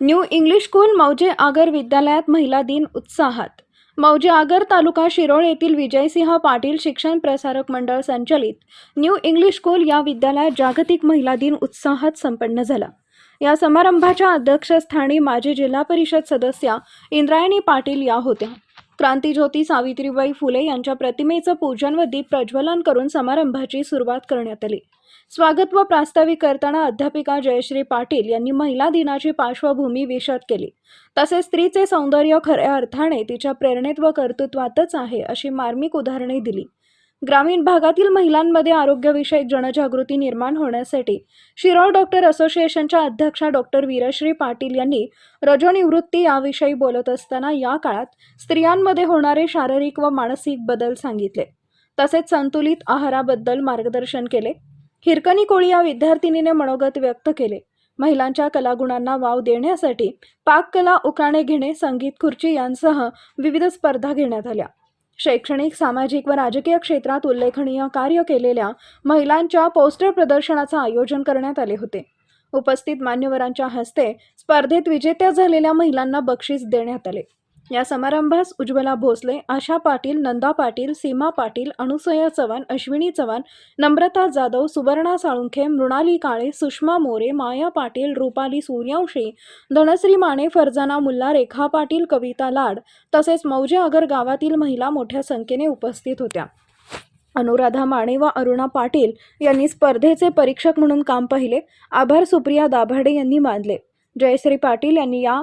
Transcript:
New English school मौजे आगर विद्यालयात महिला दिन उत्साहात. मौजे आगर तालुका शिरोळ येथील विजयसिंह पाटील शिक्षण प्रसारक मंडळ संचलित न्यू इंग्लिश स्कूल या विद्यालयात जागतिक महिला दिन उत्साहात संपन्न झाला. या समारंभाच्या अध्यक्षस्थानी माजी जिल्हा परिषद सदस्या इंद्रायणी पाटील या होत्या. क्रांतीज्योती सावित्रीबाई फुले यांच्या प्रतिमेचं पूजन व दीप प्रज्वलन करून समारंभाची सुरुवात करण्यात आली. स्वागत व प्रास्ताविक करताना अध्यापिका जयश्री पाटील यांनी महिला दिनाची पार्श्वभूमी विशद केली. तसेच स्त्रीचे सौंदर्य खऱ्या अर्थाने तिच्या प्रेरणेत व कर्तृत्वातच आहे अशी मार्मिक उदाहरणे दिली. ग्रामीण भागातील महिलांमध्ये आरोग्यविषयक जनजागृती निर्माण होण्यासाठी शिरोळ डॉक्टर असोसिएशनच्या अध्यक्षा डॉक्टर वीरश्री पाटील यांनी रजोनिवृत्ती याविषयी बोलत असताना या काळात स्त्रियांमध्ये होणारे शारीरिक व मानसिक बदल सांगितले. तसेच संतुलित आहाराबद्दल मार्गदर्शन केले. हिरकणी कोळी या विद्यार्थिनीने मनोगत व्यक्त केले. महिलांच्या कलागुणांना वाव देण्यासाठी पाककला उकाणे घेणे संगीत खुर्ची यांसह विविध स्पर्धा घेण्यात आल्या. शैक्षणिक सामाजिक व राजकीय क्षेत्रात उल्लेखनीय कार्य केलेल्या महिलांच्या पोस्टर प्रदर्शनाचं आयोजन करण्यात आले होते. उपस्थित मान्यवरांच्या हस्ते स्पर्धेत विजेत्या झालेल्या महिलांना बक्षीस देण्यात आले. या समारंभास उज्ज्वला भोसले आशा पाटील नंदा पाटील सीमा पाटील अनुसया चव्हाण अश्विनी चव्हाण नम्रता जाधव सुवर्णा साळुंखे मृणाली काळे सुषमा मोरे माया पाटील रुपाली सूर्यवंशी धनश्री माने फरजाना मुल्ला रेखा पाटील कविता लाड तसेच मौजे आगर गावातील महिला मोठ्या संख्येने उपस्थित होत्या. अनुराधा माने व अरुणा पाटील यांनी स्पर्धेचे परीक्षक म्हणून काम पाहिले. आभार सुप्रिया दाभाडे यांनी मानले. जयश्री पाटील यांनी या